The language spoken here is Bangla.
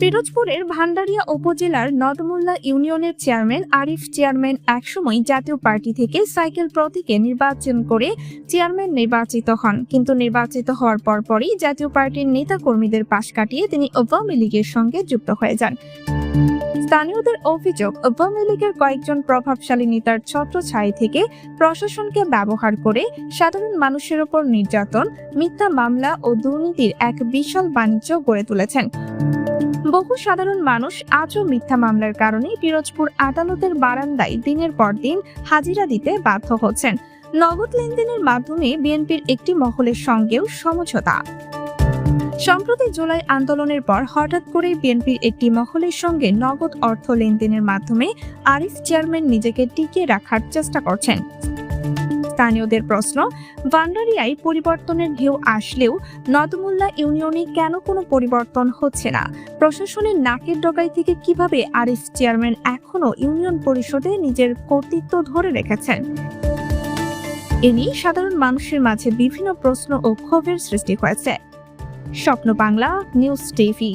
পিরোজপুরের ভান্ডারিয়া উপজেলার নদমুল্লা ইউনিয়নের চেয়ারম্যান আরিফ চেয়ারম্যান একসময় জাতীয় পার্টি থেকে সাইকেল প্রতীকে নির্বাচন করে চেয়ারম্যান নির্বাচিত হন। কিন্তু নির্বাচিত হওয়ার পরপরই জাতীয় পার্টির নেতা কর্মীদের পাশ কাটিয়ে তিনি আওয়ামী লীগের সঙ্গে যুক্ত হয়ে যান। স্থানীয়দের অভিযোগ, আওয়ামী লীগের কয়েকজন প্রভাবশালী নেতার ছত্রছায়া থেকে প্রশাসনকে ব্যবহার করে সাধারণ মানুষের ওপর নির্যাতন, মিথ্যা মামলা ও দুর্নীতির এক বিশাল বাণিজ্য গড়ে তুলেছেন। বহু সাধারণ মানুষ আজও মিথ্যা মামলার কারণে পিরোজপুর আদালতের বারান্দায় দিনের পর দিন হাজিরা দিতে বাধ্য হচ্ছেন। নগদ লেনদেনের মাধ্যমে বিএনপির একটি মহলের সঙ্গেও সমঝোতা। সম্প্রতি জুলাই আন্দোলনের পর হঠাৎ করে বিএনপির একটি মহলের সঙ্গে নগদ অর্থ লেনদেনের মাধ্যমে আরিফ চেয়ারম্যান নিজেকে টিকিয়ে রাখার চেষ্টা করছেন। স্থানীয়দের প্রশ্ন ভান্ডারিয়ায় পরিবর্তনের ঢেউ আসলেও নদমুল্লা ইউনিয়নে কেন কোনো পরিবর্তন হচ্ছে না? প্রশাসনের নাকের ডগাই থেকে কীভাবে আরিফ চেয়ারম্যান এখনও ইউনিয়ন পরিষদে নিজের কর্তৃত্ব ধরে রেখেছেন? এ নিয়ে সাধারণ মানুষের মাঝে বিভিন্ন প্রশ্ন ও ক্ষোভের সৃষ্টি হয়েছে। স্বপ্ন বাংলা নিউজ টিভি